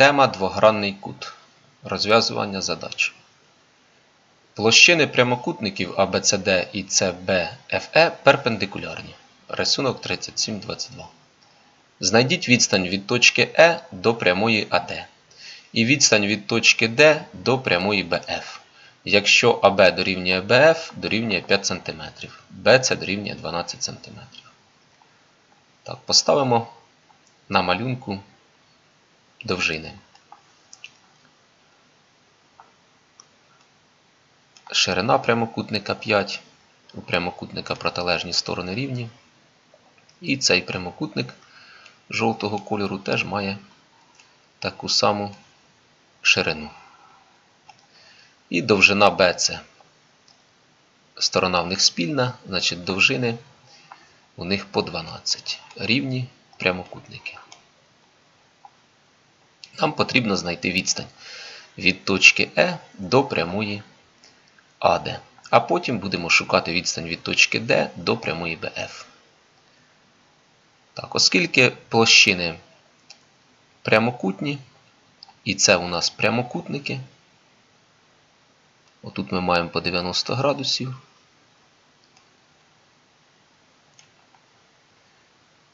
Тема двогранний кут. Розв'язування задач. Площини прямокутників ABCD і CBFE перпендикулярні. Рисунок 3722. Знайдіть відстань від точки E до прямої AD і відстань від точки D до прямої BF. Якщо АБ дорівнює БФ, дорівнює 5 см, БЦ дорівнює 12 см. Так, поставимо на малюнку довжини. Ширина прямокутника 5, у прямокутника протилежні сторони рівні. І цей прямокутник жовтого кольору теж має таку саму ширину. І довжина BC. Сторона в них спільна, значить довжини у них по 12. Рівні прямокутники. Нам потрібно знайти відстань від точки E до прямої AD. А потім будемо шукати відстань від точки D до прямої BF. Так, оскільки площини прямокутні, і це у нас прямокутники, отут ми маємо по 90 градусів,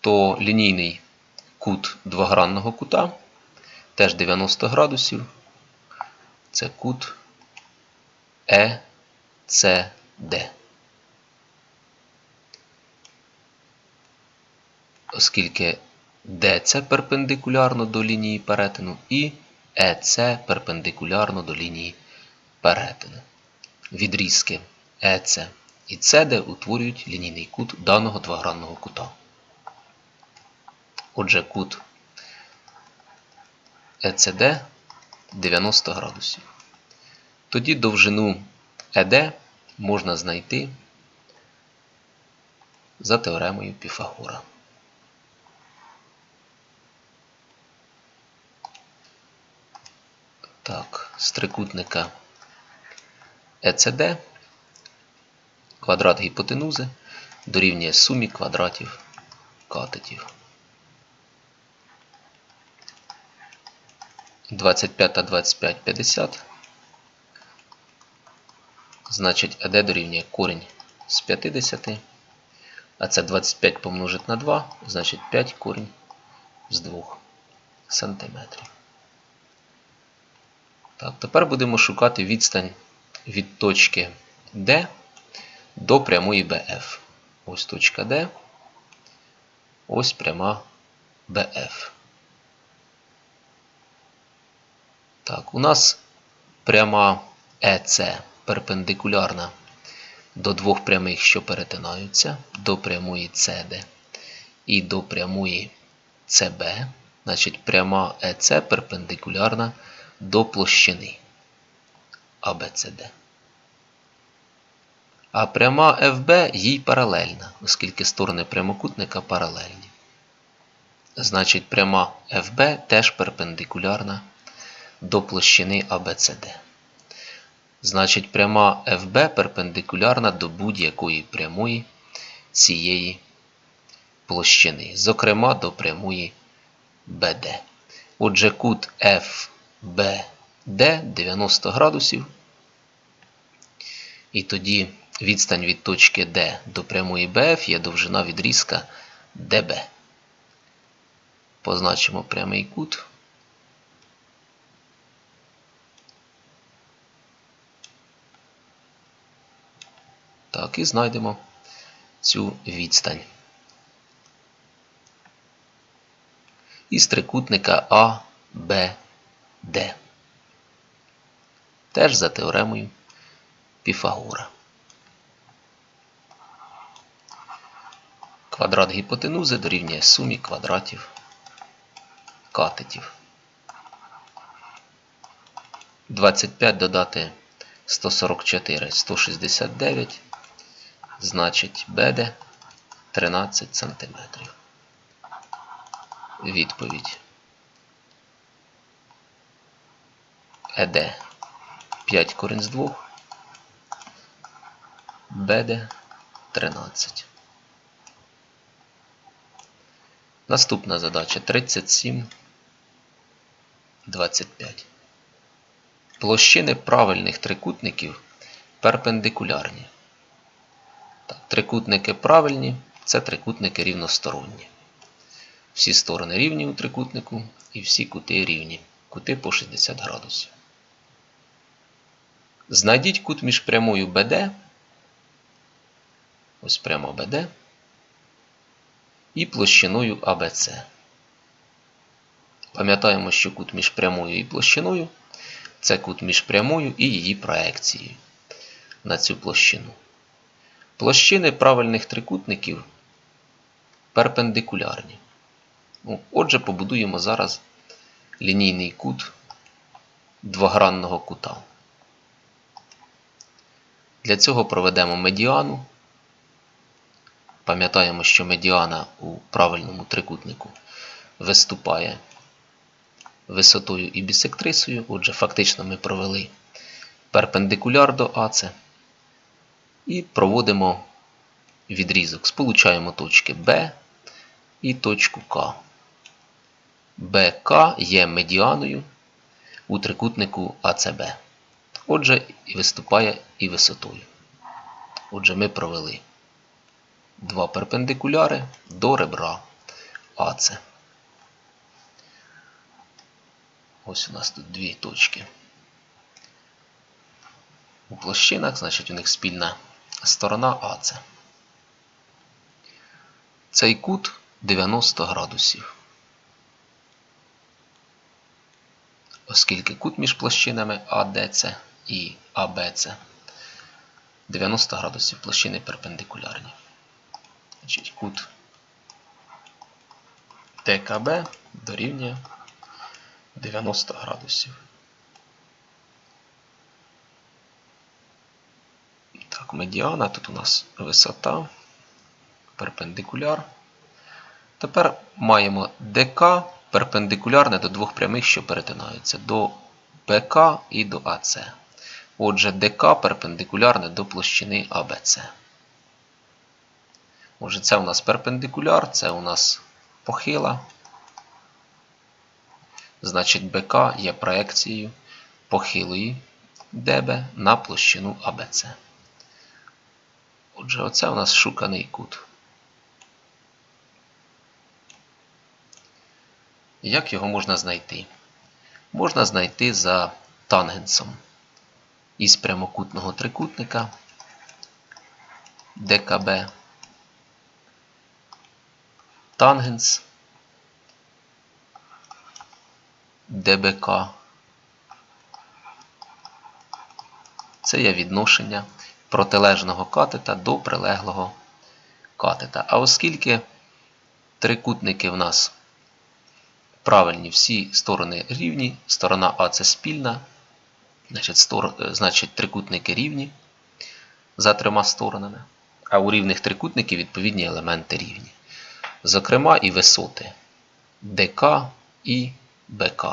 то лінійний кут двогранного кута теж 90 градусів. Це кут ECD. Оскільки DC перпендикулярно до лінії перетину і EC перпендикулярно до лінії перетину. Відрізки EC і CD утворюють лінійний кут даного двогранного кута. Отже, кут ECD 90 градусів. Тоді довжину ED можна знайти за теоремою Піфагора. Так, з трикутника ECD квадрат гіпотенузи дорівнює сумі квадратів катетів. 25 та 25 50. Значить, АД дорівнює корінь з 50. А це 25 помножить на 2, значить 5 корінь з 2 сантиметрів. Так, тепер будемо шукати відстань від точки D до прямої BF. Ось точка D. Ось пряма BF. Так, у нас пряма EC перпендикулярна до двох прямих, що перетинаються, до прямої CD і до прямої CB. Значить, пряма EC перпендикулярна до площини ABCD. А пряма FB їй паралельна, оскільки сторони прямокутника паралельні. Значить, пряма FB теж перпендикулярна до площини ABCD. Значить, пряма FB перпендикулярна до будь-якої прямої цієї площини, зокрема до прямої BD. Отже, кут FBD 90 градусів. І тоді відстань від точки D до прямої BF є довжина відрізка DB. Позначимо прямий кут. Так, і знайдемо цю відстань. Із трикутника А, Б, Д. Теж за теоремою Піфагора. Квадрат гіпотенузи дорівнює сумі квадратів катетів. 25 додати 144, 169 значить БД 13 см. Відповідь. ЕД 5 корінь з 2. БД 13. Наступна задача 37. 25. Площини правильних трикутників перпендикулярні. Трикутники правильні це трикутники рівносторонні. Всі сторони рівні у трикутнику і всі кути рівні. Кути по 60 градусів. Знайдіть кут між прямою BD, ось прямо BD, і площиною ABC. Пам'ятаємо, що кут між прямою і площиною це кут між прямою і її проекцією на цю площину. Площини правильних трикутників перпендикулярні. Ну, Отже, побудуємо зараз лінійний кут двогранного кута. Для цього проведемо медіану. Пам'ятаємо, що медіана у правильному трикутнику виступає висотою і бісектрисою. Отже, фактично ми провели перпендикуляр до АЦ і проводимо відрізок. Сполучаємо точки Б і точку К. БК є медіаною у трикутнику АЦБ. Отже, виступає і висотою. Отже, ми провели два перпендикуляри до ребра АЦ. Ось у нас тут дві точки. У площинах, значить, у них спільна сторона АЦ. Цей кут 90 градусів. Оскільки кут між площинами АДЦ і АБЦ 90 градусів площини перпендикулярні. Значить, кут ТКБ дорівнює 90 градусів. Медіана, тут у нас висота, перпендикуляр. Тепер маємо ДК перпендикулярне до двох прямих, що перетинаються, до ПК і до АЦ. Отже, ДК перпендикулярне до площини АБЦ. Отже, це у нас перпендикуляр, це у нас похила. Значить, БК є проекцією похилої ДБ на площину АБЦ. Отже, оце у нас шуканий кут. Як його можна знайти? Можна знайти за тангенсом із прямокутного трикутника ДКБ. Тангенс ДБК. Це є відношення протилежного катета до прилеглого катета. А оскільки трикутники в нас правильні, всі сторони рівні, сторона А це спільна, значить, стор... значить трикутники рівні за трьома сторонами, а у рівних трикутників відповідні елементи рівні. Зокрема, і висоти ДК і БК.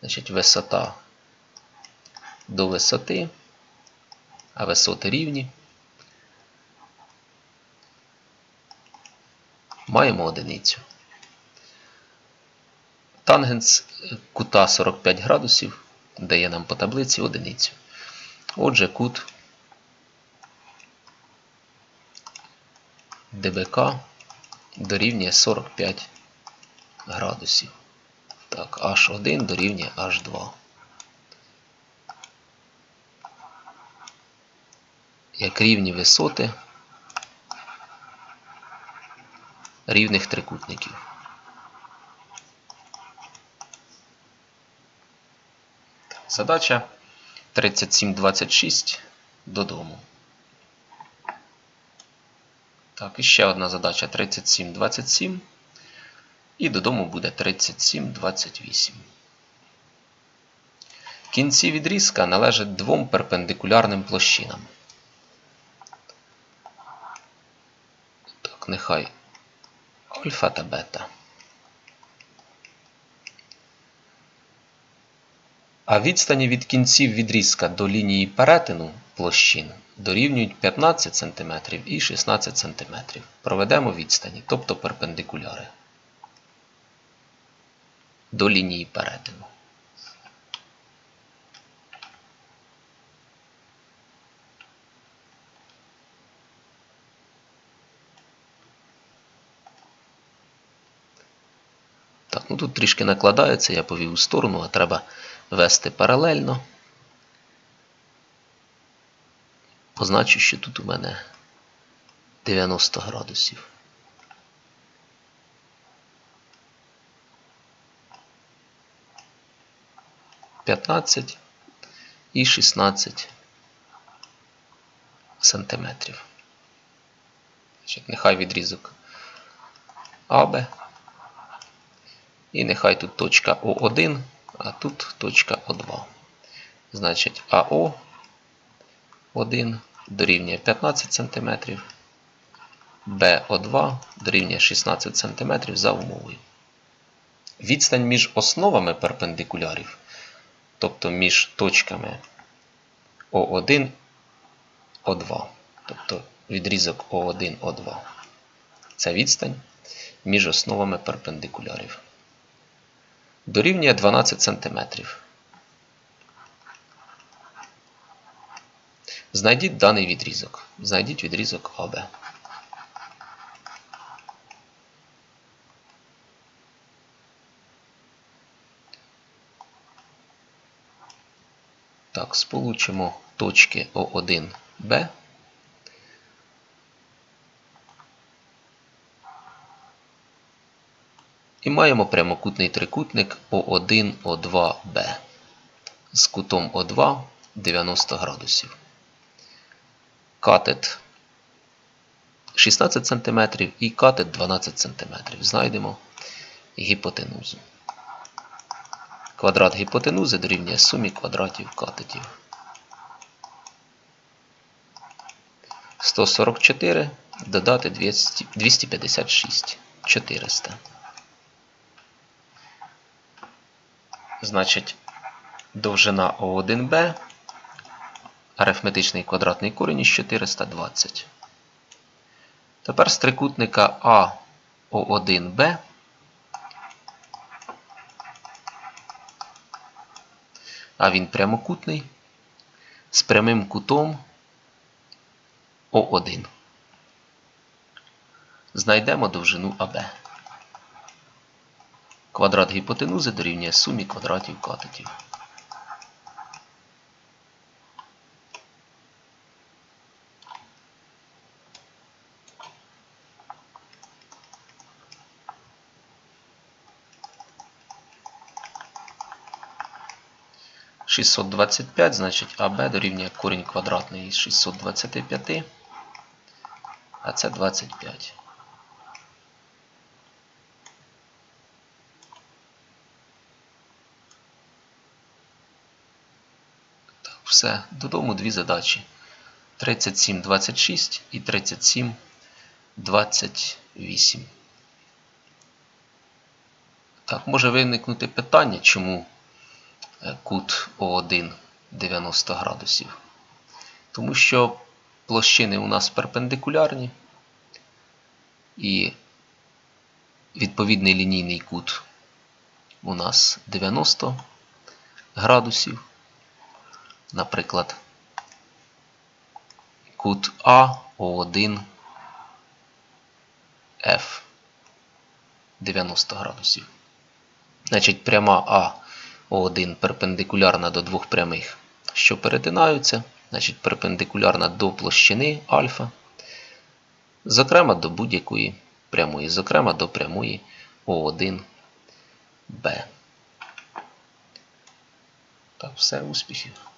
Значить, висота до висоти, а висоти рівні. Маємо одиницю. Тангенс кута 45 градусів дає нам по таблиці одиницю. Отже, кут ДБК дорівнює 45 градусів. Так, H1 дорівнює H2. Як рівні висоти рівних трикутників. Задача 3726 додому. Так, і ще одна задача 3727. І додому буде 3728. Кінці відрізка належать двом перпендикулярним площинам. Так, нехай альфа та бета. А відстані від кінців відрізка до лінії перетину площин дорівнюють 15 см і 16 см. Проведемо відстані, тобто перпендикуляри. до лінії перетину. Тут трішки накладається, я повів у сторону, а треба вести паралельно. Позначу, що тут у мене 90 градусів. П'ятнадцять і 16 сантиметрів. Нехай відрізок АБ. І нехай тут точка О1, а тут точка О2. Значить, АО 1 дорівнює 15 см, БО2 дорівнює 16 см за умовою. Відстань між основами перпендикулярів, тобто між точками О1, О2, тобто відрізок О1, О2. Це відстань між основами перпендикулярів. Дорівнює 12 см. Знайдіть даний відрізок. Знайдіть відрізок АБ. Так, сполучимо точки О1Б. І маємо прямокутний трикутник О1, О2Б з кутом О2 90 градусів. Катет 16 см і катет 12 см. Знайдемо гіпотенузу. Квадрат гіпотенузи дорівнює сумі квадратів катетів. 144 додати 200, 256 400. Значить, довжина О1Б, арифметичний квадратний корінь із 420. Тепер з трикутника АО1Б а він прямокутний з прямим кутом О1. Знайдемо довжину АБ. Квадрат гіпотенузи дорівнює сумі квадратів катетів. Шістсот двадцять п'ять, значить АБ дорівнює корінь квадратний із 625, а це 25. Все, додому дві задачі. 37,26 і 37,28. Так, може виникнути питання, чому е, кут О1 90 градусів. Тому що площини у нас перпендикулярні і відповідний лінійний кут у нас 90 градусів наприклад, кут А О1 F 90 градусів. Значить, пряма А О1 перпендикулярна до двох прямих, що перетинаються, значить перпендикулярна до площини альфа, зокрема до будь-якої прямої, зокрема до прямої О1 Б. Так, все, успіхів.